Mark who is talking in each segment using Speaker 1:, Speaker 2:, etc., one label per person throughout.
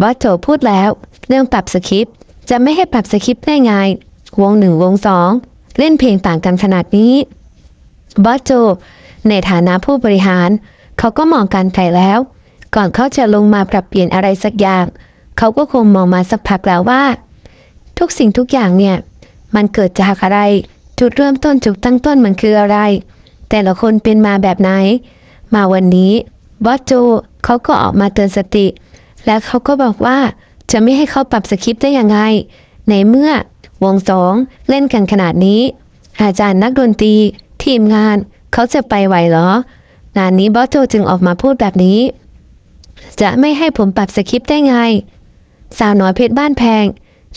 Speaker 1: บอสโจพูดแล้ว เรื่องปรับสคริปต์จะไม่ให้ปรับสคริปต์ได้ไง วงหนึ่งวงสองเล่นเพลงต่างกันขนาดนี้บอสโจ ในฐานะผู้บริหาร เขาก็มองการไกลแล้ว ก่อนเขาจะลงมาปรับเปลี่ยนอะไรสักอย่าง เขาก็คงมองมาสักพักแล้วว่า ทุกสิ่งทุกอย่างเนี่ย มันเกิดจากอะไร จุดเริ่มต้นจุดตั้งต้นมันคืออะไร แต่ละคนเป็นมาแบบไหน มาวันนี้บอสโจเขาก็ออกมาเตือนสติ และเขาก็บอกว่า จะไม่ให้เขาปรับสคริปต์ได้ยังไง ในเมื่อวงสองเล่นกันขนาดนี้ อาจารย์นักดนตรี ทีมงานเขาจะไปไหวเหรองานนี้บอสโจจึงออกมาพูดแบบนี้ จะไม่ให้ผมปรับสคริปต์ได้ไง สาวน้อยเพชรบ้านแพง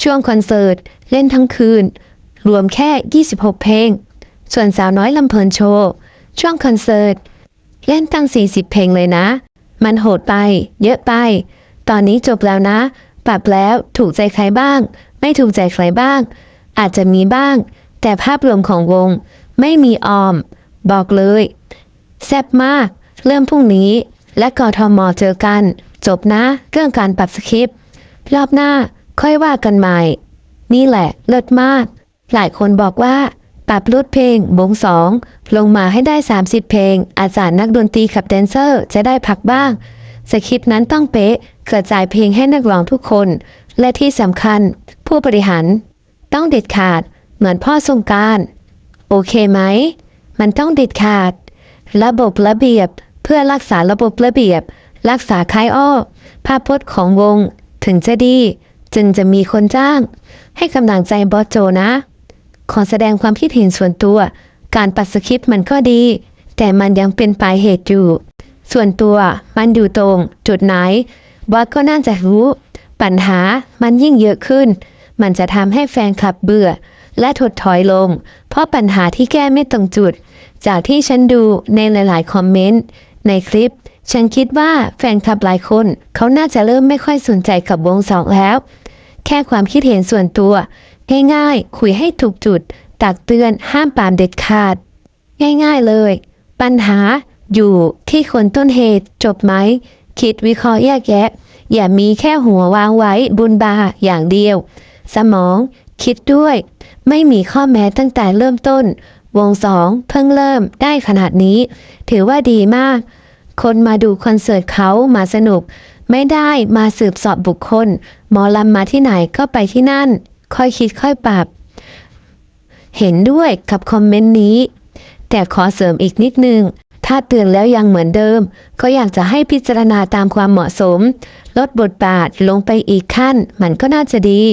Speaker 1: ช่วงคอนเสิร์ต เล่นทั้งคืน รวมแค่ 26 เพลง ส่วนสาวน้อยลำเพลินโชว์ช่วงคอนเสิร์ต เล่นตั้ง 40 เพลงเลยนะ มันโหดไป เยอะไป ตอนนี้จบแล้วนะ ปรับแล้วถูกใจใครบ้าง ไม่ถูกใจใครบ้าง อาจจะมีบ้าง แต่ภาพรวมของวง ไม่มีออม บอกเลย แซ่บมาก เริ่มพรุ่งนี้ และกทมเจอกัน จบนะ เรื่องการปรับสคริปต์รอบหน้าค่อยว่ากันใหม่ นี่แหละ เลิศมาก หลายคนบอกว่า ปรับลดเพลงบงสอง ลงมาให้ได้ 30 เพลง อาจารย์นักดนตรีขับแดนเซอร์จะได้พักบ้าง สคริปต์นั้นต้องเป๊ะ กระจายเพลงให้นักร้องทุกคน และที่สำคัญ ผู้บริหารต้องเด็ดขาดเหมือนพ่อสงการ โอเคไหม มันต้องเด็ดขาด ระบบระเบียบเพื่อรักษาระบบระเบียบ รักษาคายอ้อภาพพจน์ของวง ถึงจะดี จึงจะมีคนจ้าง ให้กำลังใจบอสโจนะ ขอแสดงความคิดเห็นส่วนตัว การปัดสคริปต์มันก็ดี แต่มันยังเป็นปลายเหตุอยู่ ส่วนตัวมันอยู่ตรง จุดไหน บอสก็น่าจะรู้ ปัญหามันยิ่งเยอะขึ้น มันจะทำให้แฟนคลับเบื่อ และถดถอยลง เพราะปัญหาที่แก้ไม่ตรงจุด จากที่ฉันดูในหลาย ๆ คอมเมนต์ ในคลิป ฉันคิดว่าแฟนคลับหลายคน เขาน่าจะเริ่มไม่ค่อยสนใจกับวงสองแล้ว แค่ความคิดเห็นส่วนตัวง่ายๆคุยให้ถูกจุด ตักเตือนห้ามปามเด็ดขาด ง่าย ๆเลย ปัญหาอยู่ที่คนต้นเหตุจบไหม คิดวิเคราะห์แยกแยะ อย่ามีแค่หัววางไว้บุญบาอย่างเดียว สมอง คิดด้วย ไม่มีข้อแม้ตั้งแต่เริ่มต้น วงสองเพิ่งเริ่มได้ขนาดนี้ ถือว่าดีมาก คนมาดูคอนเสิร์ตเขามาสนุก ไม่ได้มาสืบสอบบุคคล หมอลำมาที่ไหนก็ไปที่นั่น ค่อยคิดค่อยปรับ เห็นด้วยกับคอมเมนต์นี้ แต่ขอเสริมอีกนิดนึง ถ้าเตือนแล้วยังเหมือนเดิม ก็อยากจะให้พิจารณาตามความเหมาะสม ลดบทบาทลงไปอีกขั้น มันก็น่าจะดี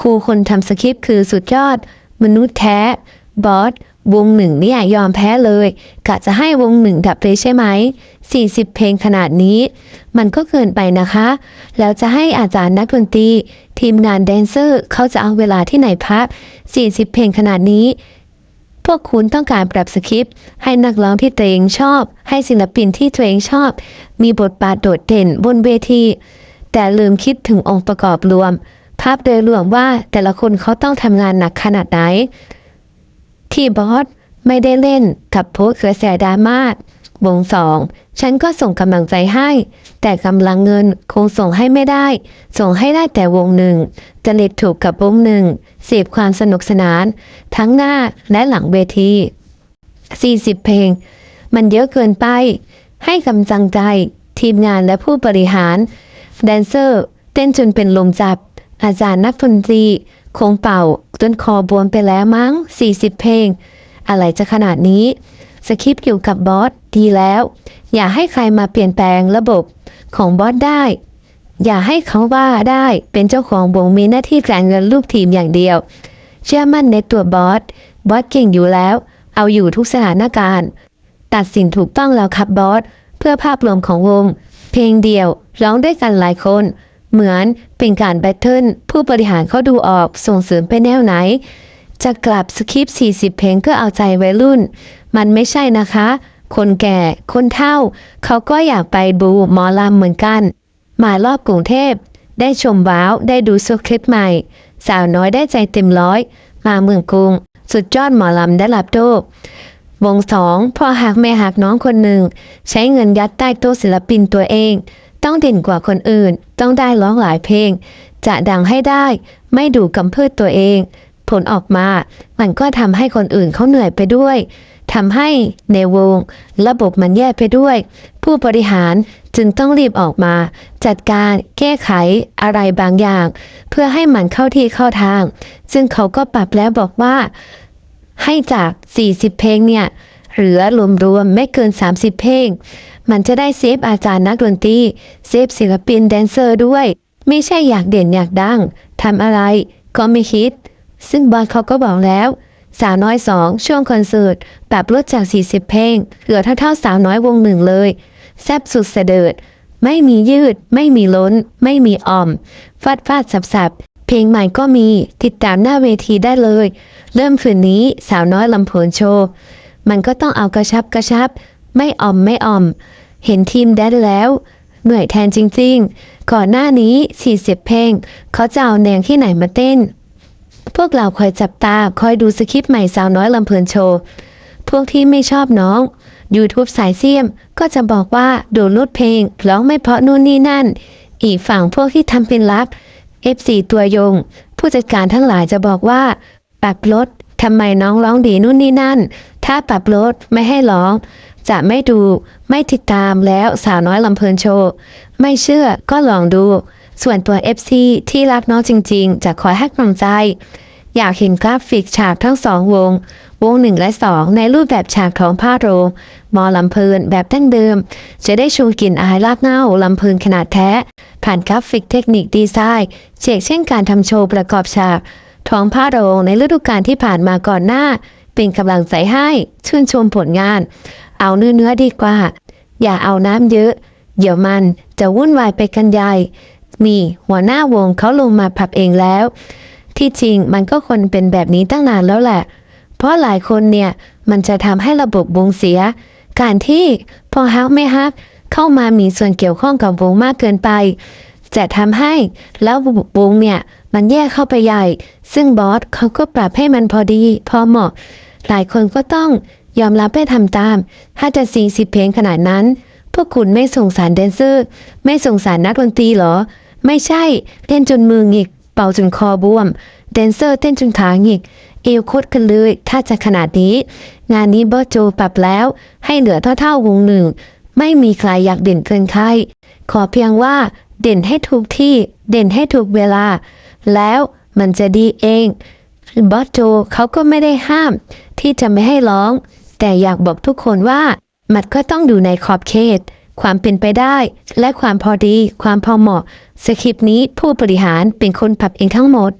Speaker 1: ครูคนทำสคริปต์คือสุดยอด มนุษย์แท้ บอส วงหนึ่งเนี่ยยอมแพ้เลย กะจะให้วงหนึ่งดับเลยใช่ไหม 40 เพลงขนาดนี้ มันก็เกินไปนะคะ แล้วจะให้อาจารย์นักดนตรี ทีมงานแดนเซอร์เขาจะเอาเวลาที่ไหนพัก40 เพลงขนาดนี้ พวกคุณต้องการปรับสคริปต์ ให้นักร้องที่ตัวเองชอบ ให้ศิลปินที่ตัวเองชอบ มีบทบาทโดดเด่นบนเวที แต่ลืมคิดถึงองค์ประกอบรวม ภาพโดยรวมว่าแต่ละคนเขาต้องทำงานหนักขนาดไหน ที่บอสไม่ได้เล่นกับโพสกระแสดราม่าวงสอง ฉันก็ส่งกำลังใจให้ แต่กำลังเงินคงส่งให้ไม่ได้ ส่งให้ได้แต่วงหนึ่งจริตถูกกับวงหนึ่งเสพความสนุกสนาน ทั้งหน้าและหลังเวที 40 เพลง มันเยอะเกินไป ให้กำลังใจ ทีมงานและผู้บริหาร แดนเซอร์ เต้นจนเป็นลมจับ อาจารย์นักดนตรี คงเป่า จนคอบวมไปแล้วมั้ง 40 เพลง อะไรจะขนาดนี้สคริปต์อยู่กับบอสดีแล้ว อย่าให้ใครมาเปลี่ยนแปลงระบบ ของบอสได้ อย่าให้เขาว่าได้เป็นเจ้าของวงมีหน้าที่จ่ายเงินลูกทีมอย่างเดียว เชื่อมั่นในตัวบอส บอสเก่งอยู่แล้ว เอาอยู่ทุกสถานการณ์ ตัดสินถูกต้องแล้วครับบอส เพื่อภาพรวมของวง เพลงเดียวร้องด้วยกันหลายคน เหมือนเป็นการแบทเทิลผู้บริหารเขาดูออกส่งเสริมไปแนวไหน จะกลับสคริปต์40 เพลงเพื่อเอาใจวัยรุ่น มันไม่ใช่นะคะ คนแก่ คนเฒ่า เขาก็อยากไปดูหมอลำเหมือนกัน มารอบกรุงเทพ ได้ชมว้าว ได้ดูสคริปต์ใหม่ สาวน้อยได้ใจเต็มร้อย มาเมืองกรุง สุดยอดหมอลำได้รับโดบวงสองพอหักแม่หักน้องคนหนึ่ง ใช้เงินยัดใต้โต๊ะศิลปินตัวเอง ต้องเด่นกว่าคนอื่น ต้องได้ร้องหลายเพลง จะดังให้ได้ ไม่ดูกำเพืชตัวเอง ผลออกมา มันก็ทำให้คนอื่นเขาเหนื่อยไปด้วยทำให้ในวง ระบบมันแย่ไปด้วย ผู้บริหารจึงต้องรีบออกมา จัดการแก้ไขอะไรบางอย่าง เพื่อให้มันเข้าที่เข้าทาง ซึ่งเขาก็ปรับแล้วบอกว่า ให้จาก 40 เพลงเนี่ยเหลือรวมๆไม่เกิน 30 เพลง มันจะได้เซฟอาจารย์นักดนตรีเซฟศิลปินแดนเซอร์ด้วย ไม่ใช่อยากเด่นอยากดังทำอะไรก็ไม่คิด ซึ่งบอสเขาก็บอกแล้วสาวน้อยสองช่วงคอนเสิร์ตปรับลดจาก 40 เพลง เหลือเท่าๆสาวน้อยวงหนึ่งเลย แซบสุดเสดิดไม่มียืด ไม่มีล้น ไม่มีอ่อม ฟาดฟาดสับสับเพลงใหม่ก็มีติดตามหน้าเวทีได้เลย เริ่มคืนนี้สาวน้อยลำโพนโชว์ มันก็ต้องเอากระชับกระชับ ไม่อ่อมไม่อ่อม เห็นทีมแดนแล้ว เหนื่อยแทนจริงๆ ก่อนหน้านี้ 40 เพลง เขาจะเอาแนงที่ไหนมาเต้น พวกเราคอยจับตา คอยดูสคริปต์ใหม่สาวน้อยลำเพลินโชว์ พวกที่ไม่ชอบน้อง YouTube สายเสียมก็จะบอกว่าโดนลดเพลงร้องไม่เพราะนู่นนี่นั่น อีกฝั่งพวกที่ทำเป็นรับ F4 ตัวยง ผู้จัดการทั้งหลายจะบอกว่า ปรับลดทำไมน้องร้องดีนู่นนี่นั่น ถ้าปรับลดไม่ให้ร้อง จะไม่ดู ไม่ติดตามแล้วสาวน้อยลำเพลินโชว์ ไม่เชื่อก็ลองดู ส่วนตัว FC ที่รักน้องจริง ๆ จะคอยให้กำลังใจ อยากเห็นกราฟิกฉากทั้งสองวง วงหนึ่งและสองในรูปแบบฉากของผ้าโรงมอลำเพลินแบบดั้งเดิม จะได้ชูกลิ่นอายรากเหง้าลำเพลินขนาดแท้ ผ่านกราฟิกเทคนิคดีไซน์เชกเช่นการทำโชว์ประกอบฉากท้องผ้าโรงในฤดูกาลที่ผ่านมาก่อนหน้า เป็นกำลังใจให้ชื่นชมผลงาน เอาเนื้อเนื้อๆดีกว่า อย่าเอาน้ำเยอะ เดี๋ยวมันจะวุ่นวายไปกันใหญ่มีหัวหน้าวงเขาลงมาผับเองแล้ว ที่จริงมันก็คนเป็นแบบนี้ตั้งนานแล้วแหละ เพราะหลายคนเนี่ยมันจะทำให้ระบบวงเสีย การที่พอฮักไม่ฮักเข้ามามีส่วนเกี่ยวข้องกับวงมากเกินไป จะทำให้แล้ววงเนี่ยมันแยกเข้าไปใหญ่ ซึ่งบอสเขาก็ปรับให้มันพอดี พอเหมาะ หลายคนก็ต้องยอมรับให้ทำตาม ถ้าจะสี่สิบเพลงขนาดนั้น พวกคุณไม่สงสารแดนเซอร์ ไม่สงสารนักดนตรีหรอ ไม่ใช่เต้นจนมือหงิก เป่าจนคอบวม แดนเซอร์เต้นจนขาหงิก เอวโคตรกันเลย ถ้าจะขนาดนี้ งานนี้บอสโจปรับแล้ว ให้เหลือเท่าๆวงหนึ่ง ไม่มีใครอยากเด่นเกินใคร ขอเพียงว่าเด่นให้ถูกที่เด่นให้ถูกเวลา แล้วมันจะดีเองบอสโจเขาก็ไม่ได้ห้าม ที่จะไม่ให้ร้อง แต่อยากบอกทุกคนว่า มันก็ต้องอยู่ในขอบเขต ความเป็นไปได้ และความพอดี ความพอเหมาะ สคริปต์นี้ผู้บริหารเป็นคนปรับเองทั้งหมด